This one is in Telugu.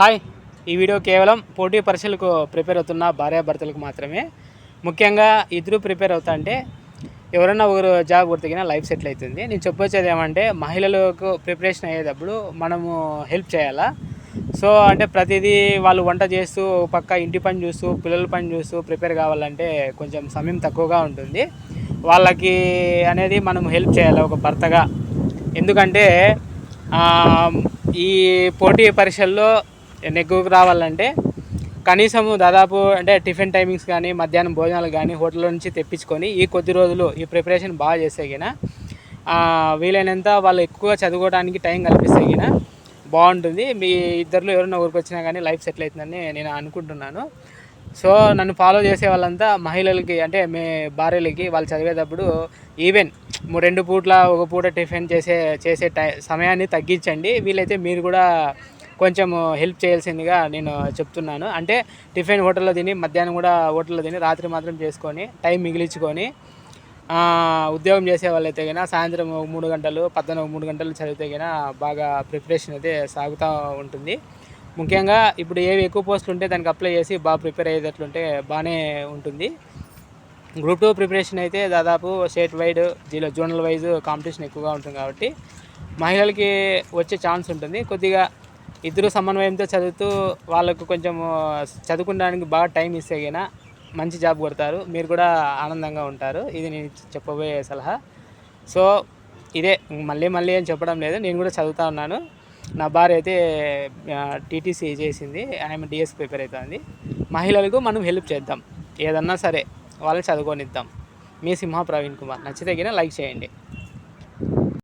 హాయ్. ఈ వీడియో కేవలం పోటీ పరీక్షలకు ప్రిపేర్ అవుతున్న భార్యాభర్తలకు మాత్రమే. ముఖ్యంగా ఇద్దరు ప్రిపేర్ అవుతా అంటే ఎవరైనా ఒకరు జాబ్ కొడితే లైఫ్ సెటిల్ అవుతుంది. నేను చెప్పొచ్చేది ఏమంటే మహిళలకు ప్రిపరేషన్ అయ్యేటప్పుడు మనము హెల్ప్ చేయాలా? సో అంటే ప్రతిదీ వాళ్ళు వంట చేస్తూ పక్క ఇంటి పని చూస్తూ పిల్లల పని చూస్తూ ప్రిపేర్ కావాలంటే కొంచెం సమయం తక్కువగా ఉంటుంది. వాళ్ళకి అనేది మనం హెల్ప్ చేయాలి ఒక భర్తగా? ఎందుకంటే ఈ పోటీ పరీక్షల్లో నెగ్గుకు రావాలంటే కనీసము దాదాపు అంటే టిఫిన్ టైమింగ్స్ కానీ మధ్యాహ్నం భోజనాలు కానీ హోటల్ నుంచి తెప్పించుకొని ఈ కొద్ది రోజులు ఈ ప్రిపరేషన్ బాగా చేస్తే వీలైనంత వాళ్ళు ఎక్కువగా చదువుకోవడానికి టైం కల్పిస్తే గిన బాగుంటుంది. మీ ఇద్దరిలో ఎవరైనా ఊరికి వచ్చినా కానీ లైఫ్ సెటిల్ అవుతుందని నేను అనుకుంటున్నాను. సో నన్ను ఫాలో చేసే వాళ్ళంతా మహిళలకి అంటే మీ భార్యలకి వాళ్ళు చదివేటప్పుడు ఈవెన్ రెండు పూట్ల ఒక పూట టిఫిన్ చేసే చేసే టై సమయాన్ని తగ్గించండి. వీలైతే మీరు కూడా కొంచెం హెల్ప్ చేయాల్సిందిగా నేను చెప్తున్నాను. అంటే టిఫిన్ హోటల్లో తిని మధ్యాహ్నం కూడా హోటల్లో తిని రాత్రి మాత్రం చేసుకొని టైం మిగిలించుకొని ఉద్యోగం చేసే వాళ్ళైతే కన్నా సాయంత్రం ఒక మూడు గంటలు పద్దెనిమిది ఒక మూడు గంటలు చదివితే కన్నా బాగా ప్రిపరేషన్ అయితే సాగుతూ ఉంటుంది. ముఖ్యంగా ఇప్పుడు ఏవి ఎక్కువ పోస్టులు ఉంటే దానికి అప్లై చేసి బాగా ప్రిపేర్ అయ్యేటట్లుంటే బాగానే ఉంటుంది. గ్రూప్ టూ ప్రిపరేషన్ అయితే దాదాపు స్టేట్ వైడ్ జిల్లా జోనల్ వైజ్ కాంపిటీషన్ ఎక్కువగా ఉంటుంది కాబట్టి మహిళలకి వచ్చే ఛాన్స్ ఉంటుంది. కొద్దిగా ఇద్దరు సమన్వయంతో చదువుతూ వాళ్ళకు కొంచెం చదువుకోవడానికి బాగా టైం ఇస్తే మంచి జాబ్ కొడతారు. మీరు కూడా ఆనందంగా ఉంటారు. ఇది నేను చెప్పబోయే సలహా. సో ఇదే మళ్ళీ మళ్ళీ అని చెప్పడం లేదు. నేను కూడా చదువుతా ఉన్నాను. నా భార్య అయితే టీటీసీ చేసింది. ఆమె డిఎస్ ప్రిపేర్ అవుతుంది. మహిళలకు మనం హెల్ప్ చేద్దాం. ఏదన్నా సరే వాళ్ళని చదువుకొనిద్దాం. మీ సింహ ప్రవీణ్ కుమార్ నచ్చితగిన లైక్ చేయండి.